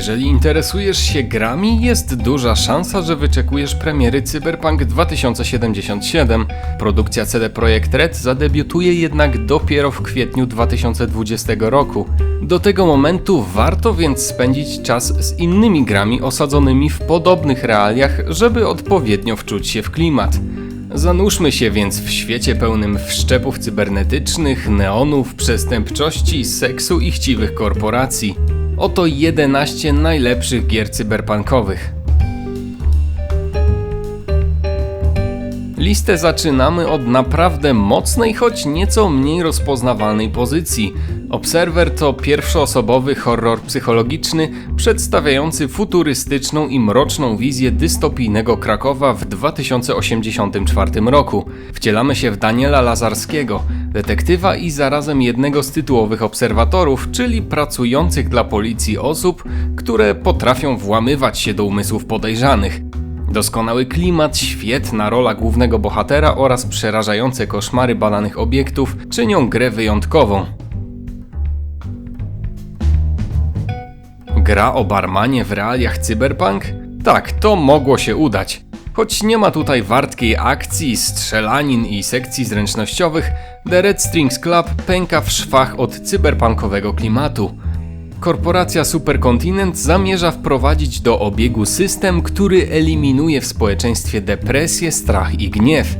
Jeżeli interesujesz się grami, jest duża szansa, że wyczekujesz premiery Cyberpunk 2077. Produkcja CD Projekt Red zadebiutuje jednak dopiero w kwietniu 2020 roku. Do tego momentu warto więc spędzić czas z innymi grami osadzonymi w podobnych realiach, żeby odpowiednio wczuć się w klimat. Zanurzmy się więc w świecie pełnym wszczepów cybernetycznych, neonów, przestępczości, seksu i chciwych korporacji. Oto 11 najlepszych gier cyberpunkowych. Listę zaczynamy od naprawdę mocnej, choć nieco mniej rozpoznawalnej pozycji. Observer to pierwszoosobowy horror psychologiczny przedstawiający futurystyczną i mroczną wizję dystopijnego Krakowa w 2084 roku. Wcielamy się w Daniela Lazarskiego, detektywa i zarazem jednego z tytułowych obserwatorów, czyli pracujących dla policji osób, które potrafią włamywać się do umysłów podejrzanych. Doskonały klimat, świetna rola głównego bohatera oraz przerażające koszmary badanych obiektów czynią grę wyjątkową. Gra o barmanie w realiach cyberpunk? Tak, to mogło się udać. Choć nie ma tutaj wartkiej akcji, strzelanin i sekcji zręcznościowych, The Red Strings Club pęka w szwach od cyberpunkowego klimatu. Korporacja Superkontynent zamierza wprowadzić do obiegu system, który eliminuje w społeczeństwie depresję, strach i gniew.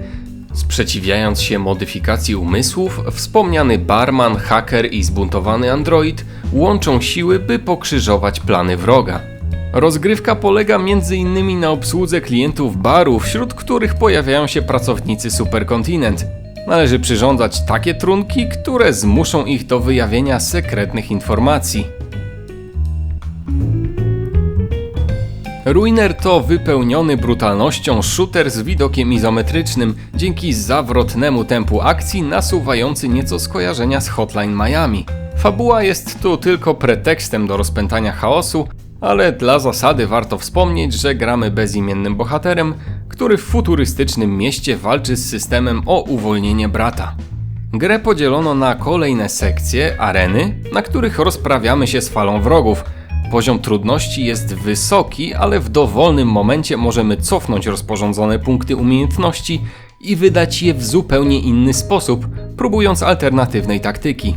Sprzeciwiając się modyfikacji umysłów, wspomniany barman, haker i zbuntowany android łączą siły, by pokrzyżować plany wroga. Rozgrywka polega m.in. na obsłudze klientów baru, wśród których pojawiają się pracownicy Superkontynent. Należy przyrządzać takie trunki, które zmuszą ich do wyjawienia sekretnych informacji. Ruiner to wypełniony brutalnością shooter z widokiem izometrycznym, dzięki zawrotnemu tempu akcji nasuwający nieco skojarzenia z Hotline Miami. Fabuła jest tu tylko pretekstem do rozpętania chaosu, ale dla zasady warto wspomnieć, że gramy bezimiennym bohaterem, który w futurystycznym mieście walczy z systemem o uwolnienie brata. Grę podzielono na kolejne sekcje, areny, na których rozprawiamy się z falą wrogów. Poziom trudności jest wysoki, ale w dowolnym momencie możemy cofnąć rozporządzone punkty umiejętności i wydać je w zupełnie inny sposób, próbując alternatywnej taktyki.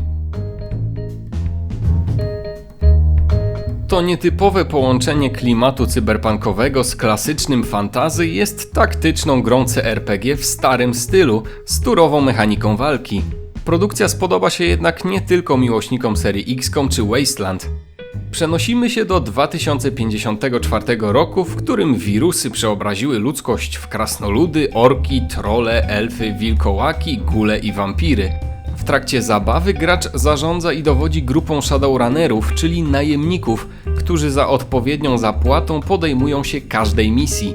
To nietypowe połączenie klimatu cyberpunkowego z klasycznym fantazy jest taktyczną grą CRPG w starym stylu, z turową mechaniką walki. Produkcja spodoba się jednak nie tylko miłośnikom serii XCOM czy Wasteland. Przenosimy się do 2054 roku, w którym wirusy przeobraziły ludzkość w krasnoludy, orki, trole, elfy, wilkołaki, gule i wampiry. W trakcie zabawy gracz zarządza i dowodzi grupą Shadowrunnerów, czyli najemników, którzy za odpowiednią zapłatą podejmują się każdej misji.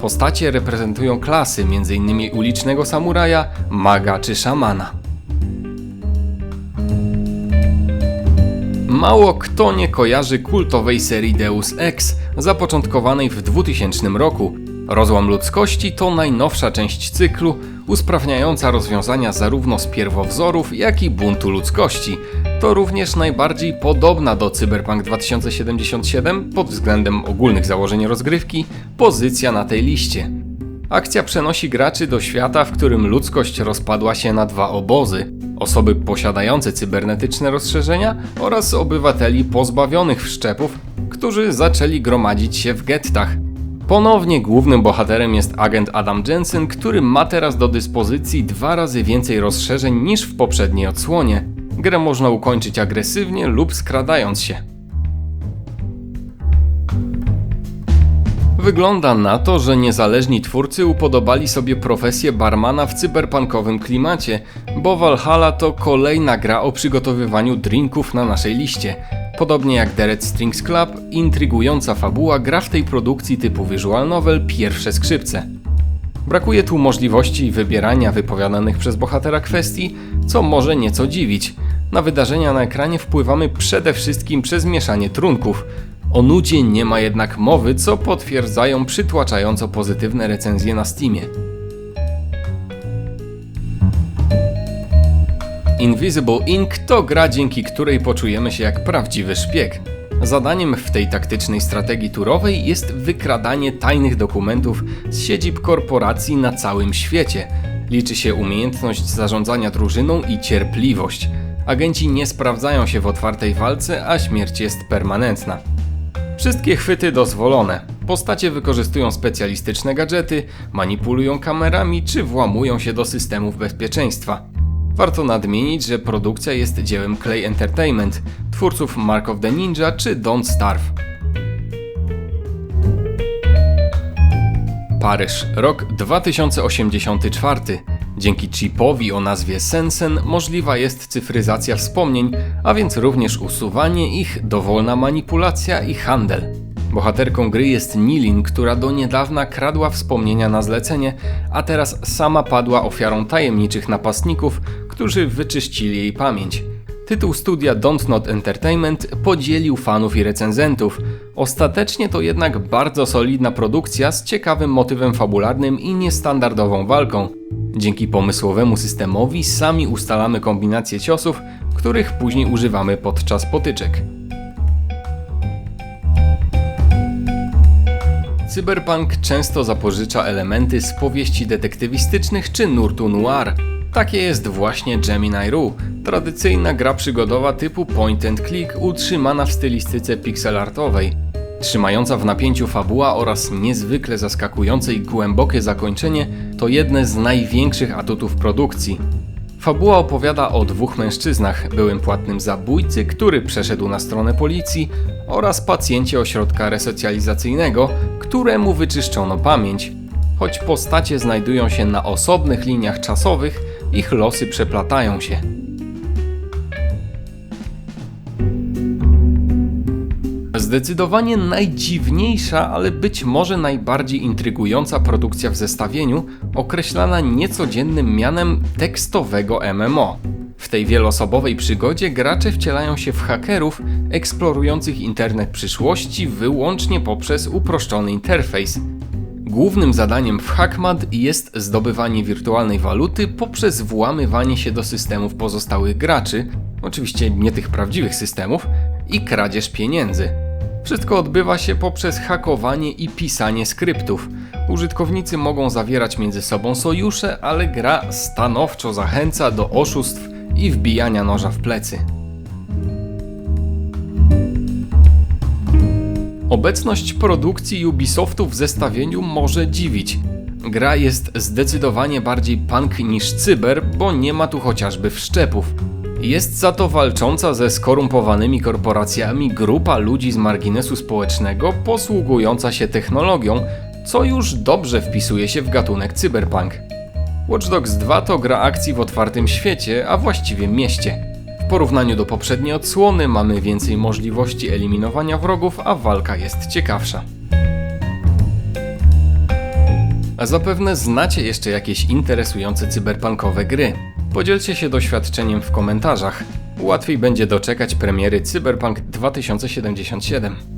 Postacie reprezentują klasy, m.in. ulicznego samuraja, maga czy szamana. Mało kto nie kojarzy kultowej serii Deus Ex, zapoczątkowanej w 2000 roku. Rozłam ludzkości to najnowsza część cyklu, usprawniająca rozwiązania zarówno z pierwowzorów, jak i buntu ludzkości. To również najbardziej podobna do Cyberpunk 2077 pod względem ogólnych założeń rozgrywki pozycja na tej liście. Akcja przenosi graczy do świata, w którym ludzkość rozpadła się na dwa obozy: osoby posiadające cybernetyczne rozszerzenia oraz obywateli pozbawionych wszczepów, którzy zaczęli gromadzić się w gettach. Ponownie głównym bohaterem jest agent Adam Jensen, który ma teraz do dyspozycji dwa razy więcej rozszerzeń niż w poprzedniej odsłonie. Grę można ukończyć agresywnie lub skradając się. Wygląda na to, że niezależni twórcy upodobali sobie profesję barmana w cyberpunkowym klimacie, bo Valhalla to kolejna gra o przygotowywaniu drinków na naszej liście. Podobnie jak The Red Strings Club, intrygująca fabuła gra w tej produkcji typu visual novel pierwsze skrzypce. Brakuje tu możliwości wybierania wypowiadanych przez bohatera kwestii, co może nieco dziwić. Na wydarzenia na ekranie wpływamy przede wszystkim przez mieszanie trunków. O nudzie nie ma jednak mowy, co potwierdzają przytłaczająco pozytywne recenzje na Steamie. Invisible Ink to gra, dzięki której poczujemy się jak prawdziwy szpieg. Zadaniem w tej taktycznej strategii turowej jest wykradanie tajnych dokumentów z siedzib korporacji na całym świecie. Liczy się umiejętność zarządzania drużyną i cierpliwość. Agenci nie sprawdzają się w otwartej walce, a śmierć jest permanentna. Wszystkie chwyty dozwolone. Postacie wykorzystują specjalistyczne gadżety, manipulują kamerami czy włamują się do systemów bezpieczeństwa. Warto nadmienić, że produkcja jest dziełem Clay Entertainment, twórców Mark of the Ninja czy Don't Starve. Paryż, rok 2084. Dzięki chipowi o nazwie Sensen możliwa jest cyfryzacja wspomnień, a więc również usuwanie ich, dowolna manipulacja i handel. Bohaterką gry jest Nilin, która do niedawna kradła wspomnienia na zlecenie, a teraz sama padła ofiarą tajemniczych napastników, którzy wyczyścili jej pamięć. Tytuł studia Don't Not Entertainment podzielił fanów i recenzentów. Ostatecznie to jednak bardzo solidna produkcja z ciekawym motywem fabularnym i niestandardową walką. Dzięki pomysłowemu systemowi sami ustalamy kombinacje ciosów, których później używamy podczas potyczek. Cyberpunk często zapożycza elementy z powieści detektywistycznych czy nurtu noir. Takie jest właśnie Gemini Rue, tradycyjna gra przygodowa typu point and click utrzymana w stylistyce pixelartowej. Trzymająca w napięciu fabuła oraz niezwykle zaskakujące i głębokie zakończenie to jedne z największych atutów produkcji. Fabuła opowiada o dwóch mężczyznach, byłym płatnym zabójcy, który przeszedł na stronę policji oraz pacjencie ośrodka resocjalizacyjnego, któremu wyczyszczono pamięć. Choć postacie znajdują się na osobnych liniach czasowych, ich losy przeplatają się. Zdecydowanie najdziwniejsza, ale być może najbardziej intrygująca produkcja w zestawieniu, określana niecodziennym mianem tekstowego MMO. W tej wieloosobowej przygodzie gracze wcielają się w hakerów eksplorujących internet przyszłości wyłącznie poprzez uproszczony interfejs. Głównym zadaniem w Hackmad jest zdobywanie wirtualnej waluty poprzez włamywanie się do systemów pozostałych graczy, oczywiście nie tych prawdziwych systemów, i kradzież pieniędzy. Wszystko odbywa się poprzez hakowanie i pisanie skryptów. Użytkownicy mogą zawierać między sobą sojusze, ale gra stanowczo zachęca do oszustw i wbijania noża w plecy. Obecność produkcji Ubisoftu w zestawieniu może dziwić. Gra jest zdecydowanie bardziej punk niż cyber, bo nie ma tu chociażby wszczepów. Jest za to walcząca ze skorumpowanymi korporacjami grupa ludzi z marginesu społecznego posługująca się technologią, co już dobrze wpisuje się w gatunek cyberpunk. Watch Dogs 2 to gra akcji w otwartym świecie, a właściwie mieście. W porównaniu do poprzedniej odsłony mamy więcej możliwości eliminowania wrogów, a walka jest ciekawsza. A zapewne znacie jeszcze jakieś interesujące cyberpunkowe gry. Podzielcie się doświadczeniem w komentarzach. Łatwiej będzie doczekać premiery Cyberpunk 2077.